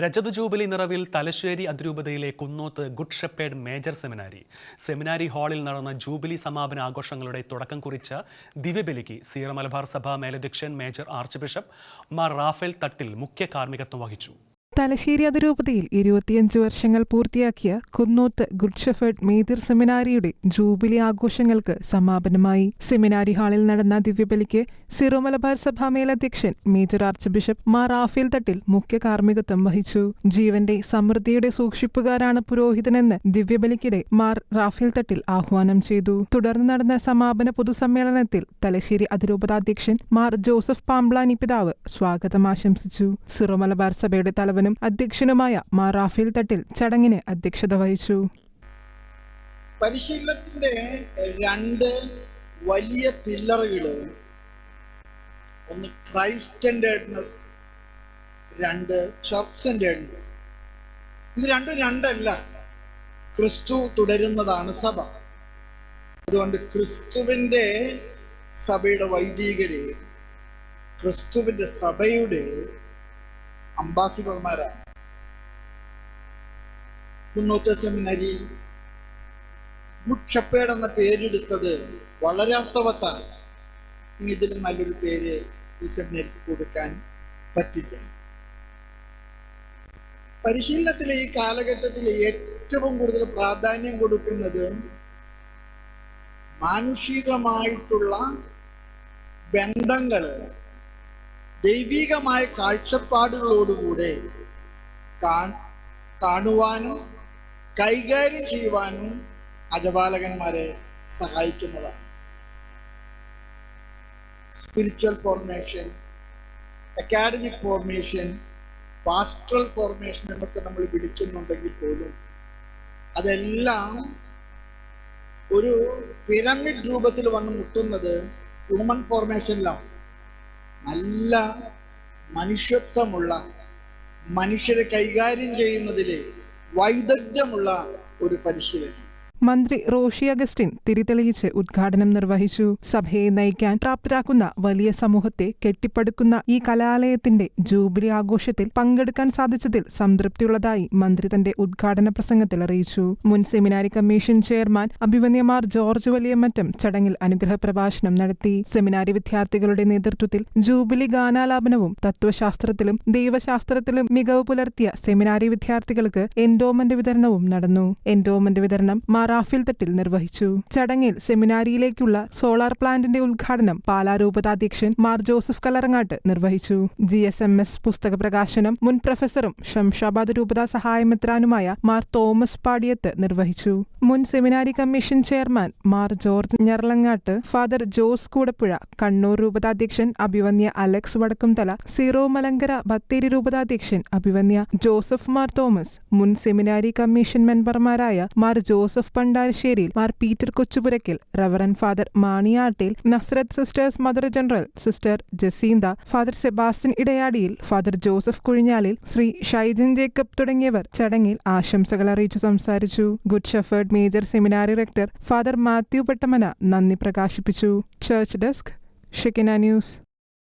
രജത ജൂബിലി നിറവിൽ തലശ്ശേരി അതിരൂപതയിലെ Kunnoth good shepherd major seminary. Seminary ഹാളിൽ നടന്ന ജൂബിലി സമാപന ആഘോഷങ്ങളുടെ തുടക്കം കുറിച്ച ദിവ്യബലിക്ക് സീറ മലബാർ സഭ മേലധ്യക്ഷൻ major archbishop Mar Raphael Thattil മുഖ്യ കാർമ്മികത്വം വഹിച്ചു. തലശ്ശേരി അതിരൂപതയിൽ ഇരുപത്തിയഞ്ച് വർഷങ്ങൾ പൂർത്തിയാക്കിയ കുന്നോത്ത് ഗുഡ് ഷെഫേർഡ് മേതിർ സെമിനാരിയുടെ ജൂബിലി ആഘോഷങ്ങൾക്ക് സമാപനമായി. സെമിനാരി ഹാളിൽ നടന്ന ദിവ്യബലിക്ക് സിറോ മലബാർ സഭാ മേലധ്യക്ഷൻ major archbishop Mar Raphael Thattil മുഖ്യ കാർമ്മികത്വം വഹിച്ചു. ജീവന്റെ സമൃദ്ധിയുടെ സൂക്ഷിപ്പുകാരാണ് പുരോഹിതനെന്ന് ദിവ്യബലിക്കിടെ മാർ റാഫേൽ തട്ടിൽ ആഹ്വാനം ചെയ്തു. തുടർന്ന് നടന്ന സമാപന പൊതുസമ്മേളനത്തിൽ തലശ്ശേരി അതിരൂപതാധ്യക്ഷൻ മാർ ജോസഫ് പാംബ്ലാനി പിതാവ് സ്വാഗതം ആശംസിച്ചു. സിറോ മലബാർ സഭയുടെ തലവനും അധ്യക്ഷനുമായ മാർ റാഫേൽ തട്ടിൽ ചടങ്ങിന് അധ്യക്ഷത വഹിച്ചു. പരിശീലനത്തിന്റെ രണ്ട് വലിയ പില്ലറുകൾ ഒന്ന് ക്രൈസ്റ്റ് സെന്റേഡ്നെസ് രണ്ട് ചർച്ച് സെന്റേഡ്നെസ് ഇത് രണ്ടും രണ്ടല്ല. ക്രിസ്തു തുടരുന്നതാണ് സഭ. അതുകൊണ്ട് ക്രിസ്തുവിന്റെ സഭയുടെ വൈദികരെ ക്രിസ്തുവിന്റെ സഭയുടെ അംബാസിഡർമാരാണ്. കുന്നോത്ത സെമിനരി ഗുഡ് ഷപ്പേഡ് എന്ന പേരെടുത്തത് വളരെ അർത്ഥവത്താണ്. ഇനി ഇതിൽ നല്ലൊരു പേര് ഈ സെമിനരിക്ക് കൊടുക്കാൻ പറ്റില്ല. പരിശീലനത്തിലെ ഈ കാലഘട്ടത്തിൽ ഏറ്റവും കൂടുതൽ പ്രാധാന്യം കൊടുക്കുന്നത് മാനുഷികമായിട്ടുള്ള ബന്ധങ്ങൾ ദൈവികമായ കാഴ്ചപ്പാടുകളോടുകൂടെ കാണുവാനും കൈകാര്യം ചെയ്യുവാനും അജപാലകന്മാരെ സഹായിക്കുന്നതാണ്. Spiritual formation academic formation pastoral formation എന്നൊക്കെ നമ്മൾ വിളിക്കുന്നുണ്ടെങ്കിൽ പോലും അതെല്ലാം ഒരു പിരമിഡ് രൂപത്തിൽ വന്ന് മുട്ടുന്നത് ഹ്യൂമൻ ഫോർമേഷനിലാണ് നല്ല മനുഷ്യത്വമുള്ള മനുഷ്യരെ കൈകാര്യം ചെയ്യുന്നതിലെ വൈദഗ്ധ്യമുള്ള ഒരു പരിശീലനം. മന്ത്രി റോഷി അഗസ്റ്റിൻ തിരിതെളിയിച്ച് ഉദ്ഘാടനം നിർവഹിച്ചു. സഭയെ നയിക്കാൻ പ്രാപ്തരാക്കുന്ന വലിയ സമൂഹത്തെ കെട്ടിപ്പടുക്കുന്ന ഈ കലാലയത്തിന്റെ ജൂബിലി ആഘോഷത്തിൽ പങ്കെടുക്കാൻ സാധിച്ചതിൽ സംതൃപ്തിയുള്ളതായി മന്ത്രി തന്റെ ഉദ്ഘാടന പ്രസംഗത്തിൽ അറിയിച്ചു. മുൻ സെമിനാരി കമ്മീഷൻ ചെയർമാൻ അഭിമന്യമാർ ജോർജ് വലിയമറ്റം ചടങ്ങിൽ അനുഗ്രഹ പ്രഭാഷണം നടത്തി. സെമിനാരി വിദ്യാർത്ഥികളുടെ നേതൃത്വത്തിൽ ജൂബിലി ഗാനാലാപനവും തത്വശാസ്ത്രത്തിലും ദൈവശാസ്ത്രത്തിലും മികവ് പുലർത്തിയ സെമിനാരി വിദ്യാർത്ഥികൾക്ക് എൻഡോമെന്റ് വിതരണവും നടന്നു. എൻഡോമെന്റ് വിതരണം മാർ റാഫേൽ തട്ടിൽ നിർവഹിച്ചു. ചടങ്ങിൽ സെമിനാരിയിലേക്കുള്ള സോളാർ പ്ലാന്റിന്റെ ഉദ്ഘാടനം പാലാ രൂപതാധ്യക്ഷൻ മാർ ജോസഫ് കലറങ്ങാട്ട് നിർവഹിച്ചു. ജി എസ് എം എസ് പുസ്തക പ്രകാശനം മുൻ പ്രൊഫസറും ഷംഷാബാദ് രൂപതാ സഹായമെത്രാനുമായ മാർ തോമസ് പാടിയത്ത് നിർവഹിച്ചു. മുൻ seminary commission chairman Mar George Njeralakatt father Jose Koodapuzha Kannur രൂപതാധ്യക്ഷൻ അഭിവന്യ അലക്സ് വടക്കുംതല സീറോ മലങ്കര ബത്തേരി രൂപതാധ്യക്ഷൻ അഭിവന്യ ജോസഫ് മാർ തോമസ് മുൻ സെമിനാരി കമ്മീഷൻ മെമ്പർമാരായ Mar Joseph Pandarasseril Mar Peter Kochupurackal reverend father Maniyattil Nazareth sisters mother general sister Jacinta father Sebastian Edayadiyil father Joseph Kuzhinjalil Shri Shaijan Jacob തുടങ്ങിയവർ ചടങ്ങിൽ ആശംസകൾ അറിയിച്ചു സംസാരിച്ചു. Good Shepherd major seminary rector father Mathew Pettamana നന്ദി പ്രകാശിപ്പിച്ചു. Church desk Shekinah news